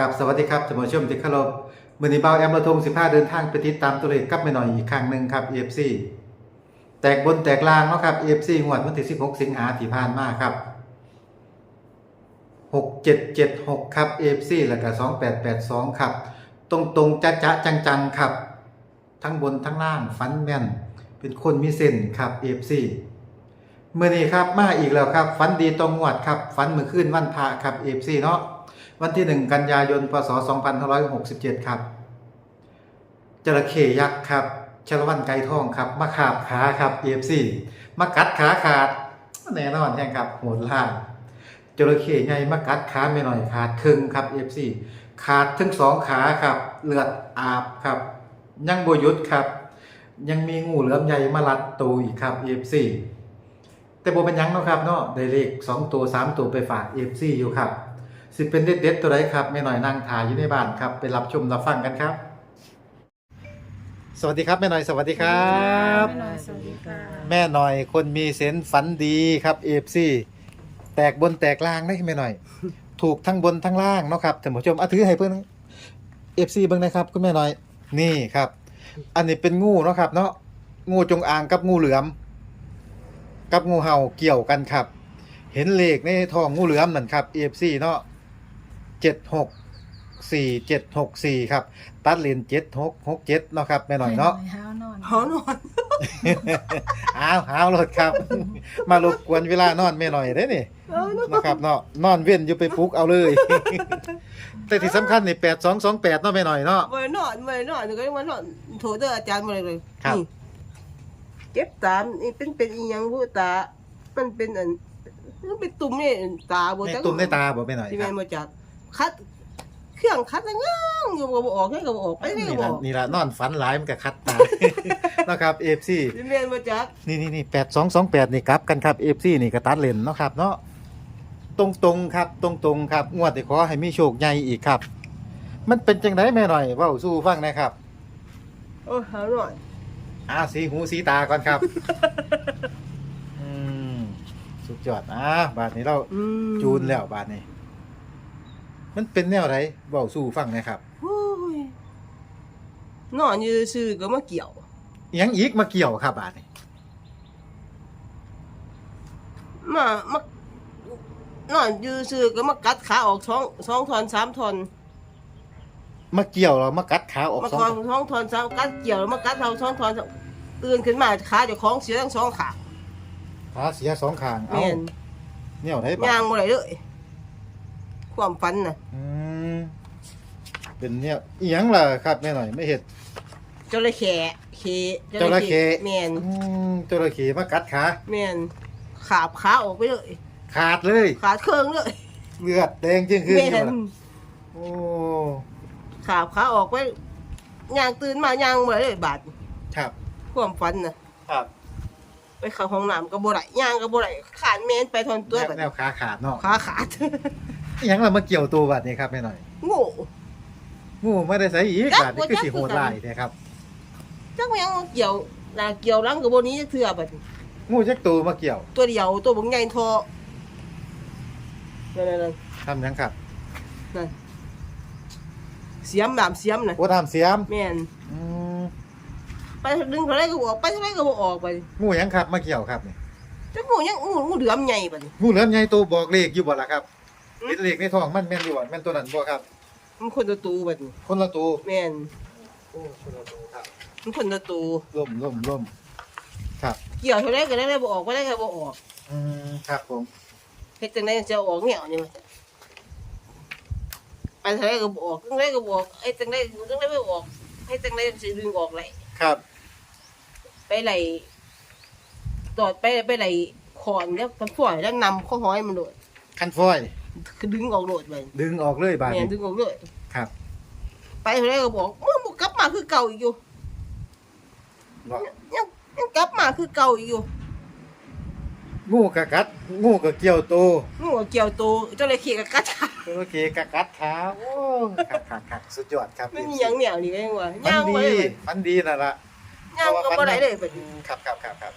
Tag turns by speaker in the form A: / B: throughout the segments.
A: กับสวัสดีครับท่านผู้ชมที่เคารพมือนี้เบาแอมระทง15 เดินทางไปติดตามตัวเลขกับแม่หน่อยอีกครั้งหนึ่งครับ AFC แตกบนแตกล่างเนาะครับ AFC งวดวันที่ 16 สิงหาที่ผ่านมาครับ 6776 ครับ AFC แล้วก็2882 ครับ ตรงตรงๆจะจะจังจังๆครับ ทั้งบนทั้งล่างฟันแม่นเป็นคนมีเส้นครับ AFC เมื่อนี้ครับมาอีกแล้วครับฟันดีตรงงวดครับฟันมือขึ้นวันพระครับ AFC เนาะ วันที่ 1 กันยายน พศ 2567 ครับ จระเข้ยักษ์ครับชลวันไก่ทองครับ มาขาบขาครับ EFC มากัดขาขาดแน่นอนแห่งครับโหดล่าจระเข้ใหญ่มากัดขาไม่หน่อยขาดครึ่งครับ EFC ขาดทั้งสองขาครับ เลือดอาบครับ ยังบยุดครับ ยังมีงูเหลือมใหญ่มารัดตูอีกครับ EFC แต่โบเป็นยังเนาะครับเนาะได้เลข2ตัว3ตัวไปฝาก EFC อยู่ครับ สิเป็นเด็ดๆตัวใดครับแม่หน่อยนั่งถ่ายอยู่ในบ้านครับไปรับชมรับฟังกันครับ สวัสดีครับแม่หน่อยสวัสดีครับ
B: แม่น้อยสวัสดีค่ะ
A: แม่หน่อยคนมีเซนส์ฝันดีครับเอฟซีแตกบนแตกล่างได้แม่หน่อย ถูกทั้งบนทั้งล่างเนาะครับท่านผู้ชมเอาถือให้เพื่อนเอฟซีเบิ่งนะครับคุณแม่หน่อย นี่ครับ อันนี้เป็นงูเนาะครับ เนาะงูจงอางกับงูเหลือม กับงูเห่าเกี่ยวกันครับ เห็นเลขในท้องงูเหลือมนั่นครับเอฟซีเนาะ เจ็ดหกสี่เจ็ดหกสี่ครับ ตัดเลนเจ็ดหกหกเจ็ดเนาะครับแม่หน่อยเนาะ
B: ห้าวนอน
C: หอนอน
A: อ้าวอ้าวรถครับ มารบกวนเวลานอนแม่หน่อยได้นี่
C: เออนอน
A: นะครับเนาะนอนเว้นอยู่ไปปลุกเอาเลย แต่ที่สำคัญนี่แปดสองสองแปดเนาะแม่หน่อยเนาะ
C: เมื่อนอนเมื่อนอนหนูก็ยังมานอนโทรเด้ออาจารย์มาเลยเลย
A: ครับ
C: นี่เก็บตามนี่เป็นเป็นอีหยังผู้ตา มันเป็นอันมันเป็นตุ่มนี่ตาบ่
A: ใน
C: จัก
A: ตุ่มในตาบอกแม่หน่อย
C: ที่
A: ค
C: แม่
A: รับ
C: นมาจาก คัด เครื่องคัดแล้วง้างอยู่บ่ออกให้ก็บ่ออกไปให้ก็
A: นี่
C: บ่
A: ละ
C: ออก
A: นี่ละนอนฝันหลายมันก็คัดตานะครับเอฟซี
C: ที่แม่นมาจาก
A: นี่นี่นี่แปดสองสองแปดนี่กลับกันครับเอฟซีนี่กระตัดเลนเนาะครับเนาะตรงตรงๆครับตรงตรงๆครับงวดที่ขอให้มีโชคใหญ่อีกครับ มันเป็นจังไดแม่หน่อยเว้าสู้ฟังหนะครับ
C: โอ้หาหน่อย
A: อ่าสีหูสีตาก่อนครับ อืมสุดยอดอะบาทนี้เรา
C: อืม
A: จูนแล้วบาทนี้ มันเป็นแนวไรเบาสู้ฟังหนะครับ
C: โอ้ยนอนอยู่ซื่อๆก็มาเกี่ยว
A: อิหยังอีกมาเกี่ยวครับบาทนี้
C: มามานอนอยู่ซื่อก็มากัดขาออกสองสองทอนสามทอน
A: มาเกี่ยวเรามากัดขาออก
C: มา
A: สอง
C: ทอนท้องทอนสามกัดเกี่ยวแล้วมากัดเราท้องทอนตื่นขึ้นมาขาเจะคล้าของเสียทั้งสองขา
A: ขาเสียสองข้าง เอ้า
C: แม่น
A: แนวไหนบา
C: ย่า
A: ท
C: งบ่ได้เลย ความฝันน่ะ
A: อืมเป็นแนวอีหยังล่ะครับแม่หน่อย ไม่เห็น
C: จระเข้เค
A: จระเข้
C: แม่น
A: อืมจระเข้มากัดขา
C: แม่นขาบขาออกไปเลย
A: ขาดเลย
C: ขาดเครื่องเลย
A: เลือดแดงจึงขึ้น
C: แม่
A: อยู่
C: น
A: ล่ะโอ้
C: ขาบขาออกไปย่างตื่นมาย่างบ่ได้เลยบาด
A: ครับ
C: ความฝันน่ะ
A: ครับ
C: ไปเข้าห้องน้ำก็บ่ได้ย่างก็บ่ได้ขานแม่นไปทอนตัว
A: แนว
C: บัด
A: แนวขาขาดเนาะ
C: ขาขาด
A: อีหยังล่ะมาเกี่ยวตัวบาดนี้ครับแม่หน่อย
C: โง่
A: งูไม่ได้ใส่อีก
C: จัก
A: บาทนี่คือ
C: บ่จัก
A: สีโหดลายเนี่ยครับ
C: จักแม่งเกี่ยวลาเกี่ยวหลังก็บ่หนี้จักเทื่อบัด
A: งูจักตัวมาเกี่ยว
C: ตัวเดียวตัวบ่ใหญ่ทอนั่นๆ
A: ทำหยังครับ
C: ๆนั่นเสียมแบบเสียมน่ะ
A: โอ้ทำเสียม
C: แม่น
A: อืม
C: ไปดึงเท่าไรก็บ่ออกไปเท่าไรก็บ่ออกไป
A: งูหยังครับมาเกี่ยวครับนี่
C: จักงูยังงูงูเหลือมใหญ่บัดนี้
A: งูเหลือมใหญ่ตัวบอกเลขอยู่บ่ล่ะครับ
C: อืม
A: เห็นเลขในท้องมันแม่นอยู่บ่แม่นตัวนั้นบ่ครับ
C: มันคนละตูบัดนี้
A: คนละตัว
C: แม่น
A: โอ้คนละตัวครับ
C: มันคนละตู
A: ล่มล่มล่มครับ
C: เกี่ยวเท่าไรก็ได้บ่ออกบ่ได้ก็บ่ออก
A: อืมครับผม
C: เฮ็ดจังไดจะเอาออกแนวนี่มันไปเท่าไรก็บ่ออกจังไดก็บ่ออกไอ้จังไดจังไดบ่ออกให้จังไดสิดึงออกไหล
A: ครับ
C: ไปไหลตอดไปไปไหลขอนแล้วกันฝอยแล้วนำข้อห้อยมันโดด
A: คันฟอย
C: คือ ดึงออกโดดไป
A: ดึงออกเลยบาด
C: แม่
A: นี้
C: นดึงออกเลย
A: ครับ
C: ไปเท่าไรก็บอกมึงบ่กลับมาคือเก่าอีกอยู่
A: บอก
C: ยังยังกลับมาคือเก่าอีกอยู่
A: งูกะกัด งูกะเกี่ยวตัว
C: งูเกี่ยวโตเจ้าเลยขี่กับกัดขา
A: โอเคกะกัดขาโอ้คักคักคักสุดยอดครับ
C: ไม่มีหยังเหนียวนี่เองว่ะ
A: มัน
C: ย่าง
A: ดี
C: บ่ได้เลย
A: มันดีนั่นล่ะ
C: ย่างก็บ่ได้เลยบัด
A: อื
C: นี้
A: มครับครับครับครับ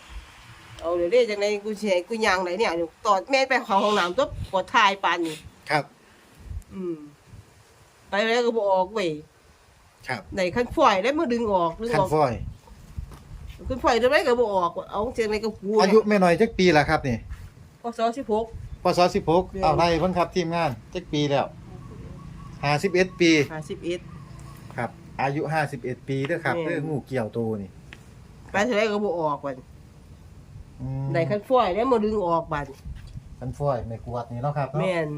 C: เอาเดี๋ยวนี้จังไดกูสิให้กูย่างได้เนี่ยเดี๋ยวตอดแม่ไปเข้าห้องน้ำตัวปวดทายปานนี้
A: ครับ
C: อืม ไปแล้วก็บ่ออกเว้ย
A: ครับ
C: ไหนคันฝอยได้มาดึงออกดึง
A: คั
C: อนอก
A: ฟอย
C: คันฝอยได้ไหมก็บ่ออกเอาเจงในกระปู
A: อายุแม่น้อยจักปีละครับนี่
C: พศ16
A: พศ16เอาไล่เพิ่นครับทีมงานจักปีแล้ว51ปี
C: 51
A: ครับ อายุ51ปีเด้อครับ
C: แม่น
A: เด้องูเกี่ยวตัวนี่
C: ไปเท่าไรก็บ่ออกบัด
A: อืม
C: ไหนคันฝอยได้มาดึงออกบัด
A: คันฟอยแม่กวาดนี่เนาะครับเนาะ
C: แม่น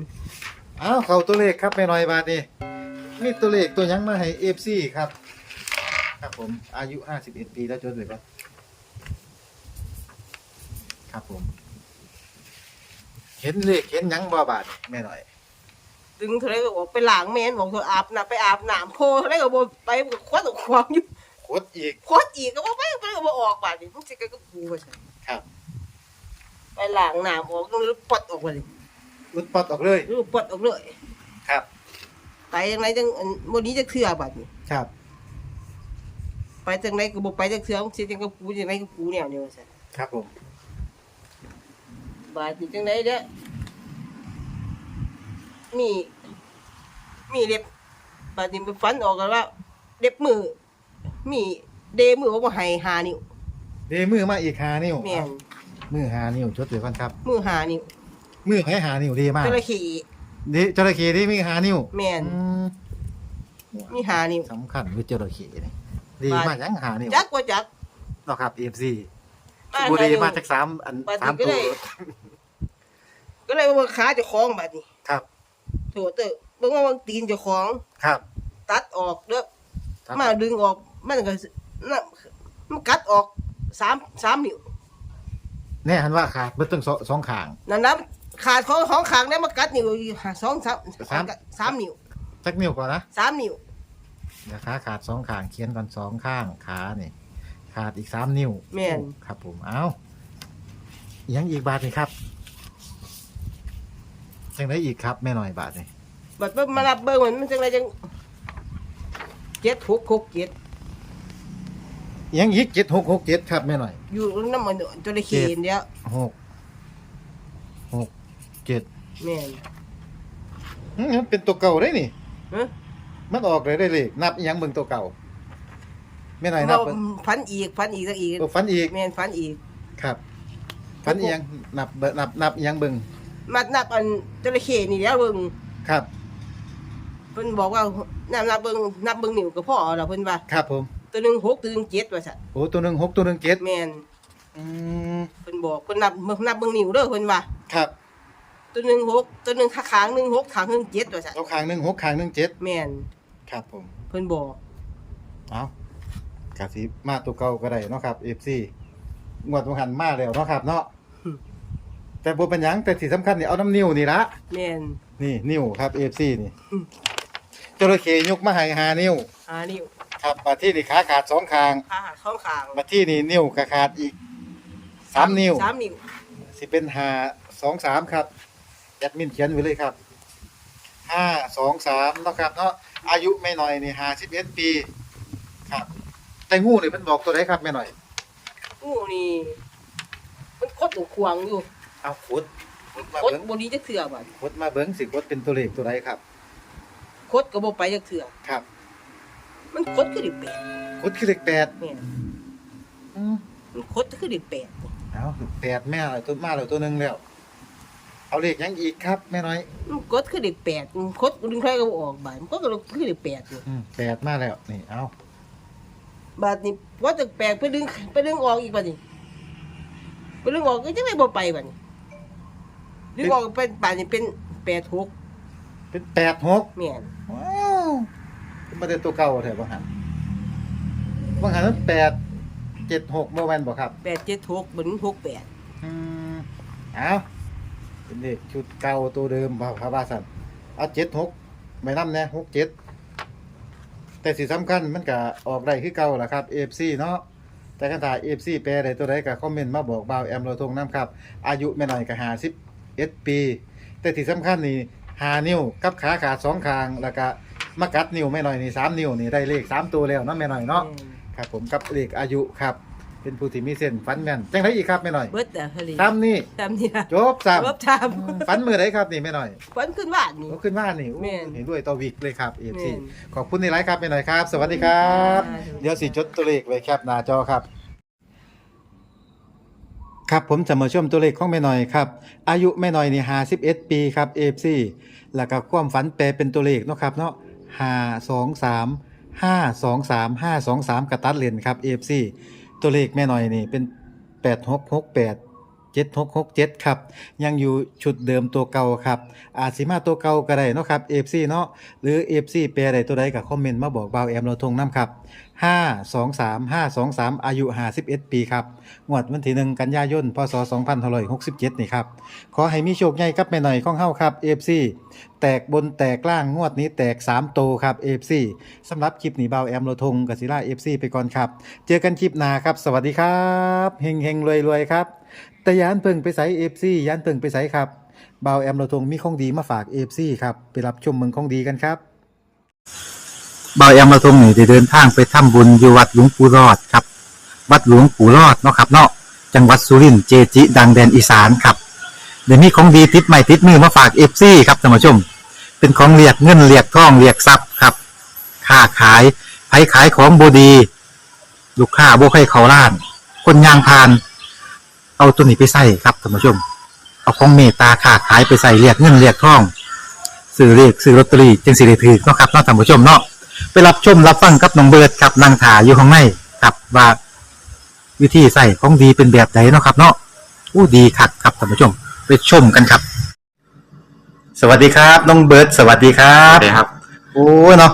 A: อ้าวเข้าตัวเลขครับแม่น้อยบาดนี้มีตัวเลขตัวหยังมาให้ FC ครับ ครับผมอายุ 51 ปีแล้วจดเลยครับครับผม เห็นเลขเห็นหยังบ่บาดนี่แม่น้อย
C: ดึงเท่าไรก็ออกไปล้างแม่นบอกเธออาบน้ำไปอาบน้ำโคเท่าไรก็บ่ไปมันก็ควัดออกควางอยู่
A: โคตรอีก
C: ควัดอีกก็บ่ไปไปก็บ่ออกบัดนี่มันสิก็กระปูว่าซั่น
A: ครับ
C: ไปล้างน้ำออกต้องรื้อปลดออกบัดนี่
A: รุดปอดออกเลย
C: รื้อปลดออกเลย
A: ครับ
C: ไปจังไดจังอันบ่นี้จะเทื่อบัดนี่
A: ครับ
C: ไปจังไดก็บ่ไปจังเทื่อมันสิจังกระปูจังไดกระปูแนวนี้ว่าซั่น
A: ครับผม
C: บาดนี่จังไดเด้อมี มีเล็บบาดนี้ไปฟันออกกันว่าเล็บมือ มีเดมือออกมาให้หานิ้ว
A: เดมือมาอีกหานิ้ว
C: แม่น
A: มือหานิ้วจดไว้ก่อนครับ
C: มือหานิ้ว
A: มือให้หานิ้วดีมาก
C: จระเข้
A: เดจระเข้ที่มีหานิ้ว
C: แม่น
A: อืม
C: มีหานิ้ว
A: สำคัญคือจระเข้นี่ดีมากยังหานิ้ว
C: จักว่าจัก
A: เนาะครับ FC
C: บ้าน
A: บุรี
C: ใครอยู่
A: มาจากสามอัน
C: บ้าน
A: สาม
C: ก็
A: ตั
C: ได้
A: ว
C: ก็เลยว่าขาเจ้าของบัดนี้
A: ครับ
C: โถเตอเบิ่งว่ามันตีนเจ้าของ
A: ครับ
C: ตัดออกเด้อ
A: ครับ
C: มาดึงออกมันก็สิน่ะมันกัดออก สามสามนิ้ว
A: แน่หันว่าขาดเบิดตั้งสองสองข้าง
C: นั่นนะขาดของของขางได้มากัดนิ้วอีกสองสาม
A: สาม
C: สามนิ้ว
A: จักนิ้วก่อนนะ
C: สามนิ้ว
A: เดี๋ยวขาขาดสองข้างเขียนก่อนสองข้างขานี่ขาดอีกสามนิ้ว
C: แม่น
A: ครับ ผมเอาอีกยังอีกบาทนี่ครับจังได้อีกครับแม่หน่อยบาทนี่
C: บัดเบิ่งมารับเบิ่งมันมันจังไดจังเจ็ดหกหกเจ็ด
A: อีก ยังอีกเจ็ดหกหกเจ็ดครับแม่หน่อย
C: อยู่น้ำมันจระเข้เดียว
A: หกหกเจ็ด
C: แม่น
A: อื้อมันเป็นตัวเก่าได้นี่
C: ฮะ
A: มันออกเลยได้เลย นับอีหยังเบิ่งตัวเก่าแม่หน่อยนับเบิ่ง
C: ฟันอีกฟันอีกสักอีก
A: โอ้ฟันอีก
C: แม่นฟันอีก
A: ครับฟันอีหยังนับเบิ่งนับนับอีหยังเบิ่ง
C: มานับอันจระเข้นี่แล้วเบิ่ง
A: ครับ
C: เพิ่นบอกว่านับนับเบิ่งนับเบิ่งนิ้วก็พอแล้วเพิ่นว่า
A: ครับผม
C: ตัวหนึงหกตัวหนึงเจ็ดว่าซั่น
A: โอ้ตัวหนึ่งหกตัวหนึ่งเจ็ด
C: แม่น
A: อืม
C: เพิ่นบอกเพิ่นนับนับเบิ่งนิ้วเด้อเพิ่นว่า
A: ครับ
C: ตัวหนึงหกตัวหนึงขาขางหนึงหกขางหนึงเจ็ดว่าซั่น
A: เอาข้างหนึ่งหกข้างหนึ่งเจ็ด
C: แม่น
A: ครับผม
C: เพิ่นบอก
A: เอากะสิมาตัวเก่าก็ได้เนาะครับ FC งวดวันหันมาแล้วเนาะครับ เนาะแต่บ่เป็นหยังแต่ที่สำคัญนี่เอาน้ำนิ้วนี่ละ
C: แม่น
A: นี่นิ้วครับ FC นี่
C: อืม
A: จระเข้ยกมาให้หานิ้ว
C: หานิ้ว
A: ครับมาที่นี่ขาขาดสองข้าง
C: ขาข้างขาง
A: มาที่นี่นิ้วก็ขาดอีกสามนิ้ว
C: สามนิ้ว
A: สิเป็นห้าสองสามครับแอดมินเขียนไว้เลยครับห้าสองสามเนาะครับเนาะอายุไม่น้อยนี่ห้าสิบเอ็ดปี ครับ แต่งูนี่เป็นบอกตัวไหนครับแม่หน่อย
C: งูนี่มันคดอยู่ขวางอยู่
A: เอาขุดขุดมา
C: คด
A: เบิ้ง
C: บ่นี้จักเทื่อบัด
A: ขุดมาเบิ้งสิขุดเป็นตัวเลขตัวไหนครับ
C: คดก็บ่ไปจักเทื่อ
A: ครับ
C: มันคดคือได้แปด
A: ขุดคือเลขแปด
C: แม่น
A: อืม
C: มันคดคือได้แปด
A: เอาแปดแม่อะไรตัวมาแล้วตัวหนึ่งแล้ว เอาเลขหยังอีกครับแม่น้อย
C: มันคดคือได้แปดมันคดดึงใครก็บ่ออกบาดมันก็คือได้แปดอยู่
A: อืมแปดมาแล้วนี่เอา
C: บาดนี้ว่าจะแปลกไปดึงไปดึงออกอีกบัดนี้ไปดึงออกก็จะไม่บ่ไปบัดนี้ดึงออกเป็นบาดนี้เป็นแปดหก
A: เป็นแปดหก
C: แม่น
A: ว้า วมาเดินตัวเก่าแถวบางหันบางหันนั้นแปดเจ็ดหกโมแมนบอกครับ
C: แปดเจ็ดหกบัดนี้หกแปด
A: อืมเอาเป็นเด็กชุดเก่าตัวเดิมบ่าวครับว่าสันเอาเจ็ดหกไม่นำแน่หกเจ็ดแต่สิ่สำคัญมันก็ออกได้คือเก่าแหละครับเอฟซีเนาะแต่คันถ่ายเอฟซีแปลได้ตัวใดก็คอมเมนต์มาบอกบ่าวแอมโรทงน้ำครับ อายุไม่น้อยก็หาสิบเอ็ดปี แต่ที่สำคัญนี่หานิ้วกับขาขาดสองข้างแล้วก็ มากัดนิ้วไม่น้อยนี่สามนิ้วนี่ได้เลขสามตัวแล้วเนาะไม่น้อยเนาะครับผมกับเลขอายุครับ เป็นผู้ที่มีเส้นฝันแม่นจังไดอีกครับแม่น้อย
C: เบิดแต่ทะเล
A: ตามนี่
C: ตามนี่นะ
A: จบซ้
C: รบทามำ
A: ฝันมือไหนครับนี่แม่น้อย
C: ฝันขึ้นบ้านนี่
A: ก็ขึ้นว่านี่โอ้
C: แม่น
A: เห็นด้วยต่อวิกเลยครับเอฟ
C: แม่
A: ซี
C: น
A: ขอบคุณในไลฟ์ครับแม่น้อยครับ สวัสดีครับ
C: อ่า
A: เดี๋ยวสิจดตัวเลขไว้แคปหน้าจอครับ ครับผมจะมาชมตัวเลขของแม่น้อยครับ อายุแม่น้อยนี่51 ปีครับ AFC แล้วก็ความฝันแปลเป็นตัวเลขเนาะครับเนาะ ห้าสองสามห้าสองสามห้าสองสามกระตัดเลนครับเอฟซีตัวเลขแม่หน่อยนี่เป็นแปดหกหกแปด 7667 ครับ ยังอยู่ชุดเดิมตัวเก่าครับ อาจสิมาตัวเก่าก็ได้เนาะครับ FC เนาะหรือ FC แปลใดตัวใดก็คอมเมนต์มาบอกเบาแอมเราทงน้ำครับ 5 2 3 5 2 3 อายุ 51 ปีครับงวดวันที่1กันยายน พศ 2567 นี่ครับ ขอให้มีโชคใหญ่กับแม่หน่อยข้องเฮาครับ FC แตกบนแตกล่างงวดนี้แตก 3 โตครับ FC สำหรับคลิปนี้เบาแอมโลทงกับศิลา FC ไปก่อนครับ เจอกันคลิปหน้าครับ สวัสดีครับ เฮงเฮงรวยรวยครับ แต่ยานเพิ่งไปใส่ FC ยานเพิ่งไปใส่ครับเบาแอมโลทงมีของดีมาฝาก FC ครับไปรับชมเมืองของดีกันครับเบาแอมมาตรงนี่ได้เดินทางไปทำบุญอยู่วัดหลวงปู่รอดครับ วัดหลวงปู่รอดเนาะครับเนาะจังหวัดสุรินทร์เจจิ ดังแดนอีสานครับเดี๋ยวนี้ของดีติดใหม่ติดมือมาฝากเอฟซีครับท่านผู้ชม เป็นของเรียกเงินเรียกทองเรียกทรัพย์ครับค้าขายไผขายของบดี ลูกค้าบ่ใครเขาล้าน คนยางพาน เอาตัวนี้ไปใส่ครับท่านผู้ชม เอาของเมตตาค้าขายไปใส่เรียกเงินเรียกทองซื้อเรียกซื้อลอตเตอรี่จึงสิได้ถือเนาะครับเนาะท่านผู้ชมเนาะไปรับชมรับฟังกับน้องเบิร์ดครับนางถาอยู่ข้างในครับว่าวิธีใส่ของดีเป็นแบบไหนเนาะครับ เนาะอู้ดีคักครับท่านผู้ชม ไปชมกันครับ สวัสดีครับน้องเบิร์ดสวัสดีครั
B: ครับบครับ
A: โอ้เนาะ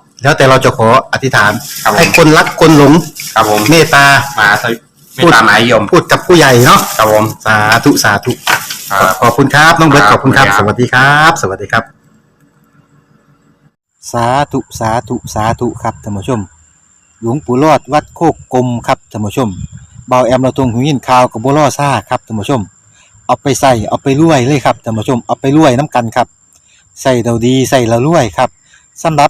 A: แล้วแต่เราจะขออธิษฐาน
B: ครับผม
A: ให้คนรักคนหลง
B: ครับผม
A: เมตตา
B: มาสวิไม่ตามหมายยม
A: พูดกับผู้ใหญ่เนาะ
B: ครับผม
A: สาธุสาธุ
B: ครับ
A: ขอบคุณครับน้องเบิร์ต
B: ค
A: ข
B: รับ
A: อบคุณครับ
B: ขอบ
A: ส
B: คุณครับ
A: วัสดีครับ สวัสดีครับ สาธุสาธุสาธุครับท่านผู้ชม หลวงปู่รอดวัดโคกกลมครับท่านผู้ชมเบาแอมเราตรงหูยินข่าวกับบัวล่อซ่าครับท่านผู้ชม เอาไปใส่เอาไปรวยเลยครับท่านผู้ชมเอาไปรวยน้ำกันครับใส่เราดีใส่เรารวยครับสำหรับ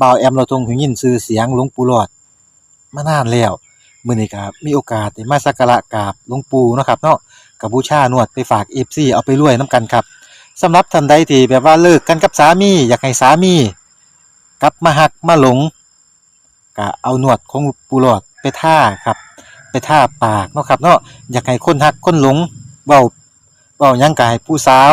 A: บ่าวแอมเราทรงหูยินชื่อเสียงหลวงปู่หลอดมานานแล้วมื้อนี้ก็มีโอกาสได้มาสักการะกราบหลวงปู่เนาะครับเนาะกับบูชานวดไปฝาก FC เอาไปรวยน้ำกันครับสำหรับท่านใดที่แบบว่าเลิกกันกับสามี อยากให้สามี กลับมาหักมาหลงก็เอาหนวดของปูหลอดไปท่าครับ ไปท่าปากเนาะครับเนาะอยากให้คนหักคนหลงเบาเบายังกายผู้สาว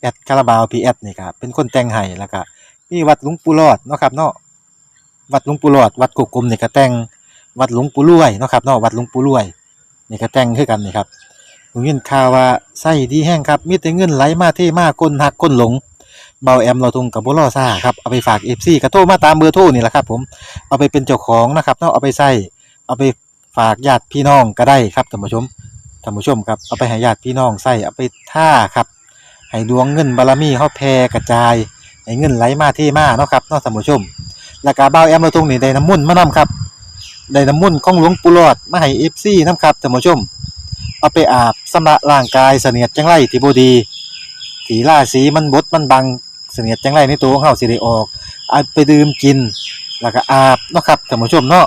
A: แอดคาราบาวพีแอดนี่ครับเป็นคนแต่งให้แล้วก็มีวัดหลวงปู่หลอดเนาะครับเนาะวัดหลวงปู่หลอด วัดกุกกลมนี่ก็แต่งวัดหลวงปู่รวยเนาะครับเนาะวัดหลวงปู่รวยนี่ก็แต่งคือกันนี่ครับผมยินข่าวว่าไส้ดีแห้งครับมีแต่เงินไหลมาเทมาคนหักคนหลงเบาแอมเราทุงกับบุรอซ่าครับเอาไปฝากเอฟซีกระโทรมาตามเบอร์โทรนี่แหละครับ ผมเอาไปเป็นเจ้าของนะครับเนาะเอาไปใส่เอาไปฝากญาติพี่น้องก็ได้ครับท่านผู้ชมท่านผู้ชมครับเอาไปให้ญาติพี่น้องใส่เอาไปท่าครับ ให้ดวงเงินบารมีเฮาแผ่กระจายให้เงินไหลมาเทมาเนาะครับเนาะท่านผู้ชมแล้วก็บ่าแอมเราตรงนี้ได้น้ำมุ่นมานํครับได้น้ำมุ่นของหลวงปู่หลอดมาให้ FC นํครับท่านผู้ชม เอาไปอาบสำระร่างกายเสนียดจังไรที่บ่ดีที่าศีมันบดมันบังเสนียดจังไรในตัวของเฮาสิได้ออกเอาไปดื่มกินแล้วก็อาบเนาะครับท่านผู้ชมเนาะ